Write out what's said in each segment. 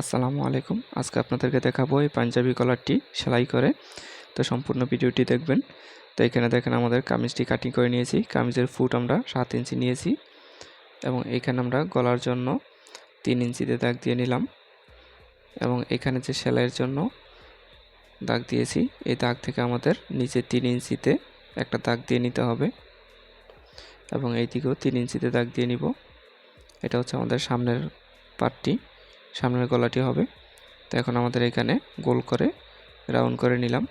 আসসালামু আলাইকুম। আজকে আপনাদেরকে দেখাবো এই পাঞ্জাবি কলারটি সেলাই করে। তো সম্পূর্ণ ভিডিওটি দেখবেন। তো এখানে দেখেন আমাদের কামিজটি কাটিং করে নিয়েছি। কামিজের ফুট আমরা সাত ইঞ্চি নিয়েছি এবং এখানে আমরা গলার জন্য তিন ইঞ্চিতে দাগ দিয়ে নিলাম এবং এখানে যে সেলাইয়ের জন্য দাগ দিয়েছি, এই দাগ থেকে আমাদের নিচে তিন ইঞ্চিতে একটা দাগ দিয়ে নিতে হবে এবং এই দিকেও তিন ইঞ্চিতে দাগ দিয়ে নিব। এটা হচ্ছে আমাদের সামনের পার্টটি সামনের গলাটি হবে। তো এখন আমাদের এখানে গোল করে, রাউন্ড করে নিলাম।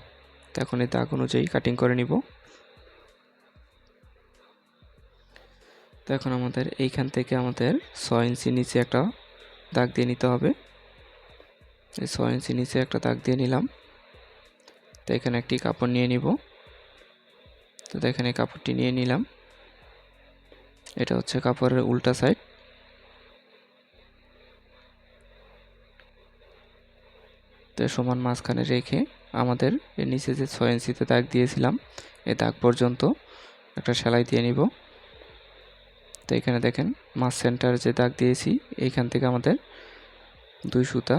তো এখন এই দাগ অনুযায়ী কাটিং করে নিব। তো এখন আমাদের এইখান থেকে আমাদের ছয় ইঞ্চি নিচে একটা দাগ দিয়ে নিতে হবে। এই ছয় ইঞ্চি নিচে একটা দাগ দিয়ে নিলাম। তো এখানে একটি কাপড় নিয়ে নিব। তো এখানে কাপড়টি নিয়ে নিলাম। এটা হচ্ছে কাপড়ের উল্টা সাইড তো সমান মাঝখানে রেখে আমাদের এর নিচে যে ছয় ইঞ্চিতে দাগ দিয়েছিলাম এই দাগ পর্যন্ত একটা সেলাই দিয়ে নিব। তো এখানে দেখেন মাছ সেন্টার যে দাগ দিয়েছি এইখান থেকে আমাদের দুই সুতা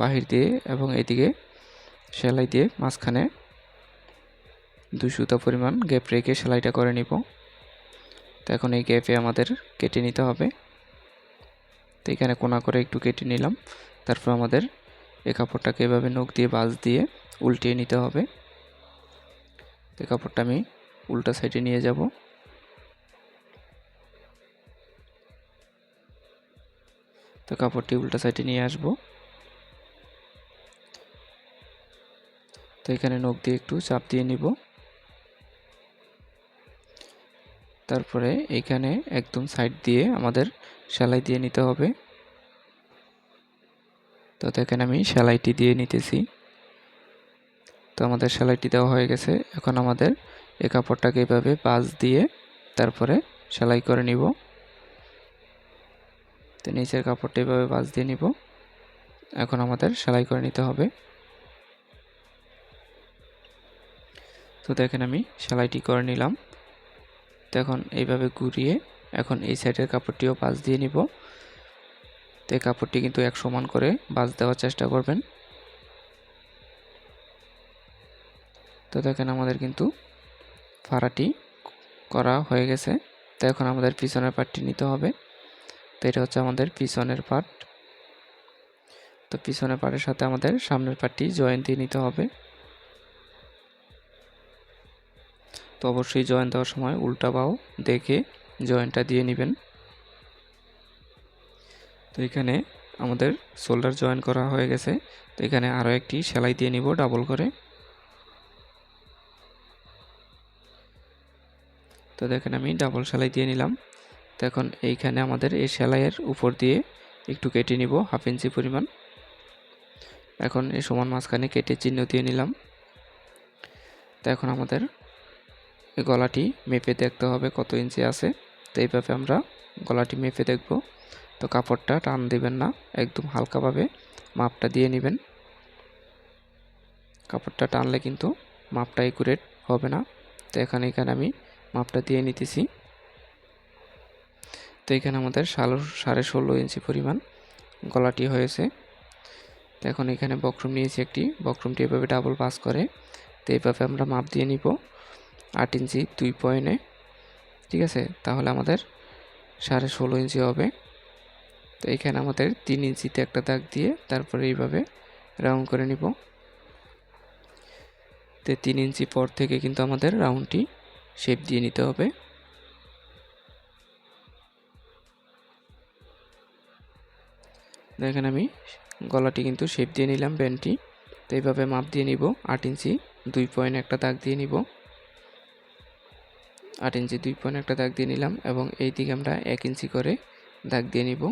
বাহির দিয়ে এবং এদিকে সেলাই দিয়ে মাঝখানে দুই সুতা পরিমাণ গ্যাপ রেখে সেলাইটা করে নিব। তো এখন এই গ্যাপে আমাদের কেটে নিতে হবে। তো এখানে কোনা করে একটু কেটে নিলাম। তারপর আমাদের এই কাপড়টাকে এভাবে নখ দিয়ে বাজ দিয়ে উল্টিয়ে নিতে হবে। তো কাপড়টা আমি উল্টা সাইডে নিয়ে যাব। তো কাপড়টি উল্টা সাইডে নিয়ে আসব। তো এখানে নখ দিয়ে একটু চাপ দিয়ে নিব। তারপরে এখানে একদম সাইড দিয়ে আমাদের সেলাই দিয়ে নিতে হবে। তো দেখেন আমি সেলাইটি দিয়ে নিতেছি। তো আমাদের সেলাইটি দেওয়া হয়ে গেছে। এখন আমাদের এই কাপড়টাকে এভাবে বাজ দিয়ে তারপরে সেলাই করে নিব। তো নিচের কাপড়টা এভাবে বাজ দিয়ে নিব। এখন আমাদের সেলাই করে নিতে হবে। তো দেখেন আমি সেলাইটি করে নিলাম। তো এখন এইভাবে ঘুরিয়ে এখন এই সাইডের কাপড়টিও বাজ দিয়ে নিব। তো এই কাপড়টি কিন্তু এক সমান করে বাজ দেওয়ার চেষ্টা করবেন। তো দেখেন আমাদের কিন্তু ফাড়াটি করা হয়ে গেছে। তো এখন আমাদের পিছনের পার্টটি নিতে হবে। তো এটা হচ্ছে আমাদের পিছনের পার্ট তো পিছনের পার্টের সাথে আমাদের সামনের পার্টটি জয়েন দিয়ে নিতে হবে। তো অবশ্যই জয়েন দেওয়ার সময় উল্টা বাও দেখে জয়েন্টটা দিয়ে নেবেন। তো এখানে আমাদের শোল্ডার জয়েন করা হয়ে গেছে। তো এখানে আরও একটি সেলাই দিয়ে নিব ডাবল করে। তো দেখেন আমি ডাবল সেলাই দিয়ে নিলাম। তো এখন এইখানে আমাদের এই সেলাইয়ের উপর দিয়ে একটু কেটে নিব হাফ ইঞ্চি পরিমাণ। এখন এই সমান মাঝখানে কেটে চিহ্ন দিয়ে নিলাম। তো এখন আমাদের গলাটি মেপে দেখতে হবে কত ইঞ্চি আছে। তো এইভাবে আমরা গলাটি মেপে দেখব। তো কাপড়টা টান দিবেন না, একদম হালকাভাবে মাপটা দিয়ে নেবেন। কাপড়টা টানলে কিন্তু মাপটা একুরেট হবে না। তো এখানে এখানে আমি মাপটা দিয়ে নিতেছি। তো এখানে আমাদের সালো, সাড়ে ষোলো ইঞ্চি পরিমাণ গলাটি হয়েছে। তো এখন এখানে বক্রম নিয়েছি একটি, বক্রমটি এভাবে ডাবল পাস করে। তো এইভাবে আমরা মাপ দিয়ে নিব আট ইঞ্চি দুই পয়েন্টে। ঠিক আছে? তাহলে আমাদের সাড়ে ষোলো ইঞ্চি হবে। তো এখানে আমাদের তিন ইঞ্চিতে একটা দাগ দিয়ে তারপরে এইভাবে রাউন্ড করে নিব। তো তিন ইঞ্চি পর থেকে কিন্তু আমাদের রাউন্ডটি শেপ দিয়ে নিতে হবে। দেখেন আমি গলাটি কিন্তু শেপ দিয়ে নিলাম ব্যান্ডটি। তো এইভাবে মাপ দিয়ে নিব, আট ইঞ্চি দুই পয়েন্ট একটা দাগ দিয়ে নিব। আট ইঞ্চি দুই পয়েন্ট একটা দাগ দিয়ে নিলাম এবং এই দিকে আমরা এক ইঞ্চি করে দাগ দিয়ে নিব।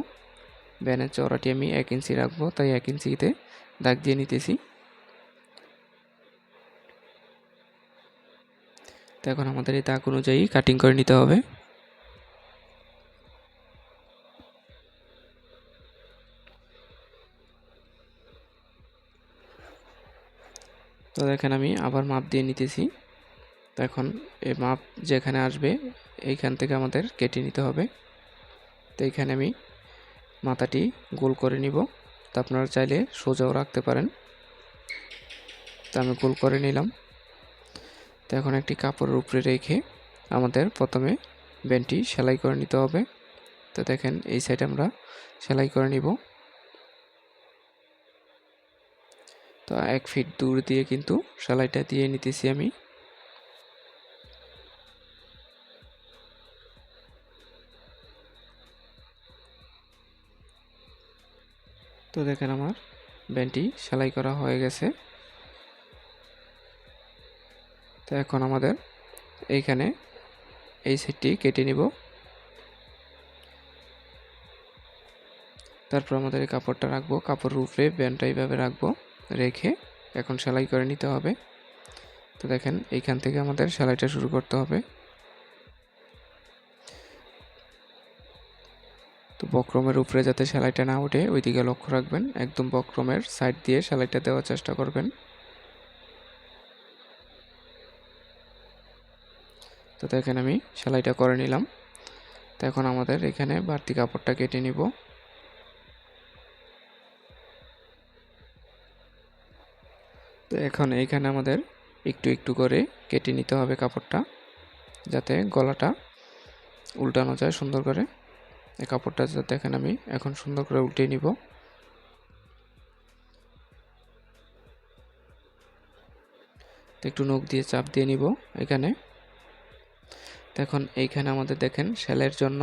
ব্যানের চওড়াটি আমি এক ইঞ্চি রাখব, তাই এক ইঞ্চিতে দাগ দিয়ে নিতেছি। তো এখন আমাদের এই দাগ অনুযায়ী কাটিং করে নিতে হবে। তো দেখেন আমি আবার মাপ দিয়ে নিতেছি। তো এখন এই মাপ যেখানে আসবে, এইখান থেকে আমাদের কেটে নিতে হবে। তো এইখানে আমি মাথাটি গোল করে নিব। তো আপনারা চাইলে সোজাও রাখতে পারেন। তো আমি গোল করে নিলাম। তো এখন একটি কাপড়ের উপরে রেখে আমাদের প্রথমে ব্যান্ডটি সেলাই করে নিতে হবে। তো দেখেন, এই সাইডে আমরা সেলাই করে নিব। তো এক ফিট দূর দিয়ে কিন্তু সেলাইটা দিয়ে নিতেছি আমি। তো দেখেন আমার ব্যান্ডটি সেলাই করা হয়ে গেছে। তো এখন আমাদের এইখানে এই সাইডটি কেটে নিব। তারপর আমাদের এই কাপড়টা রাখব কাপড়ের উপরে ব্যান্ডটা এইভাবে রাখব, রেখে এখন সেলাই করে নিতে হবে। তো দেখেন এইখান থেকে আমাদের সেলাইটা শুরু করতে হবে। তো বক্রমের উপরে যাতে সেলাইটা না ওঠে, ওইদিকে লক্ষ্য রাখবেন। একদম বক্রমের সাইড দিয়ে সেলাইটা দেওয়ার চেষ্টা করবেন। তো দেখেন আমি সেলাইটা করে নিলাম। তো এখন আমাদের এখানে বাড়তি কাপড়টা কেটে নিব। তো এখন এইখানে আমাদের একটু একটু করে কেটে নিতে হবে কাপড়টা, যাতে গলাটা উল্টানো যায় সুন্দর করে। এই কাপড়টা দেখেন আমি, এখন সুন্দর করে উল্টে নিব। একটু নখ দিয়ে চাপ দিয়ে নিব এখানে। এখন এইখানে আমাদের দেখেন সেলের জন্য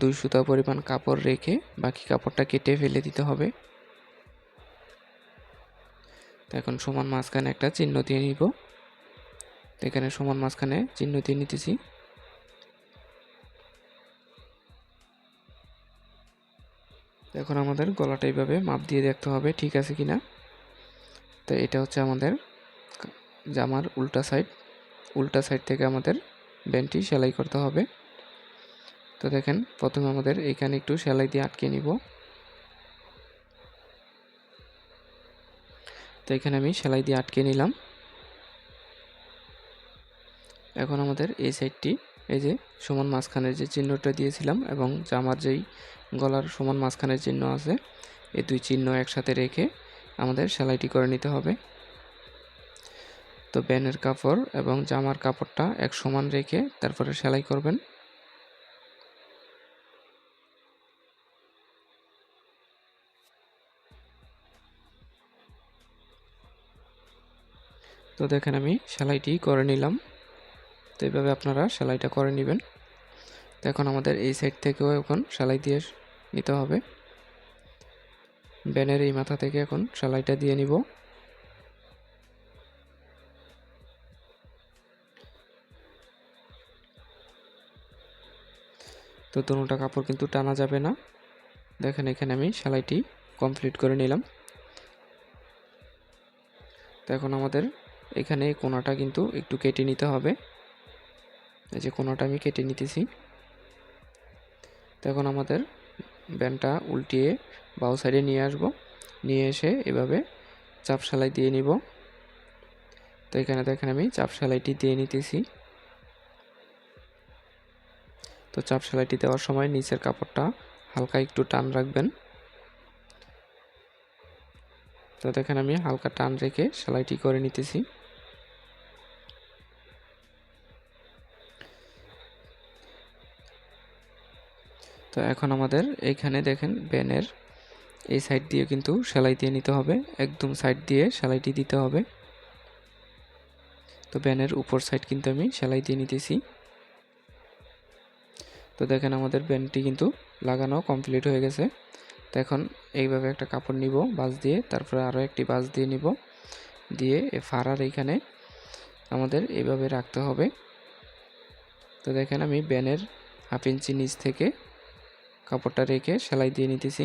দুই সুতা পরিমাণ কাপড় রেখে বাকি কাপড়টা কেটে ফেলে দিতে হবে। এখন সমান মাঝখানে একটা চিহ্ন দিয়ে নিব। এখানে সমান মাঝখানে চিহ্ন দিয়ে নিতেছি। এখন আমাদের গলাটা এইভাবে মাপ দিয়ে দেখতে হবে, ঠিক আছে কি না তো এটা হচ্ছে আমাদের জামার উল্টা সাইড উল্টা সাইড থেকে আমাদের ব্যান্ডটি সেলাই করতে হবে। তো দেখেন, প্রথমে আমাদের এখানে একটু সেলাই দিয়ে আটকে নিব। তো এখানে আমি সেলাই দিয়ে আটকে নিলাম। এখন আমাদের এই সাইডটি এই যে সমান মাঝখানের যে চিহ্নটা দিয়েছিলাম এবং জামার যেই গলার সমান মাঝখানের চিহ্ন আছে, এই দুই চিহ্ন একসাথে রেখে আমাদের সেলাইটি করে নিতে হবে। তো ব্যানের কাপড় এবং জামার কাপড়টা এক সমান রেখে তারপরে সেলাই করবেন। তো দেখেন আমি সেলাইটি করে নিলাম। তো এইভাবে আপনারা সেলাইটা করে নেবেন। তো এখন আমাদের এই সাইড থেকেও এখন সেলাই দিয়ে নিতে হবে। ব্যানের এই মাথা থেকে এখন সেলাইটা দিয়ে নিব। তো দুটা কাপড় কিন্তু টানা যাবে না। দেখেন এখানে আমি সেলাইটি কমপ্লিট করে নিলাম। তো এখন আমাদের এখানে কোনাটা কিন্তু একটু কেটে নিতে হবে। এই যে কোনোটা আমি কেটে নিতেছি। তখন আমাদের ব্যান্ডটা উল্টিয়ে বাউ সাইডে নিয়ে আসব। নিয়ে এসে এভাবে চাপ সেলাই দিয়ে নিব। তো এখানে দেখেন আমি চাপ সেলাইটি দিয়ে নিতেছি। তো চাপ সেলাইটি দেওয়ার সময় নিচের কাপড়টা হালকা একটু টান রাখবেন। তো দেখেন আমি হালকা টান রেখে সেলাইটি করে নিতেছি। তো এখন আমাদের এইখানে দেখেন ব্যানের এই সাইড দিয়ে কিন্তু সেলাই দিয়ে নিতে হবে। একদম সাইড দিয়ে সেলাইটি দিতে হবে। তো ব্যানের উপর সাইড কিন্তু আমি সেলাই দিয়ে নিতেছি। তো দেখেন আমাদের ব্যান্ডটি কিন্তু লাগানো কমপ্লিট হয়ে গেছে। তো এখন এইভাবে একটা কাপড় নিব বাস দিয়ে, তারপরে আরও একটি বাস দিয়ে নিব। দিয়ে এ ফাড়ার এইখানে আমাদের এইভাবে রাখতে হবে। তো দেখেন আমি ব্যানের হাফ ইঞ্চি নিচ থেকে কাপড়টা রেখে সেলাই দিয়ে নিতেছি।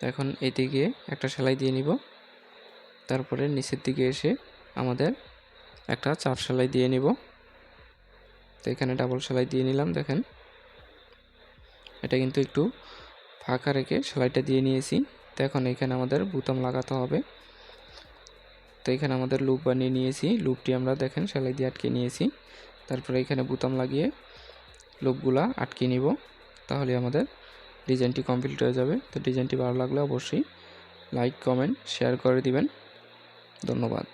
এখন এদিকে একটা সেলাই দিয়ে নিব। তারপরে নিচের দিকে এসে আমাদের একটা চাপ সেলাই দিয়ে নিব। তো এখানে ডাবল সেলাই দিয়ে নিলাম, দেখেন। এটা কিন্তু একটু ফাঁকা রেখে সেলাইটা দিয়ে নিয়েছি। তো এখন এখানে আমাদের বুতাম লাগাতে হবে। তো এখানে আমাদের লুপ বানিয়ে নিয়েছি। লুপটি আমরা দেখেন সেলাই দিয়ে আটকে নিয়েছি। তারপরে এখানে বুতাম লাগিয়ে লুপগুলা আটকে নিব, তাহলে আমাদের ডিজাইনটি কমপ্লিট হয়ে যাবে। তো ডিজাইনটি ভালো লাগলে অবশ্যই লাইক কমেন্ট শেয়ার করে দিবেন। ধন্যবাদ।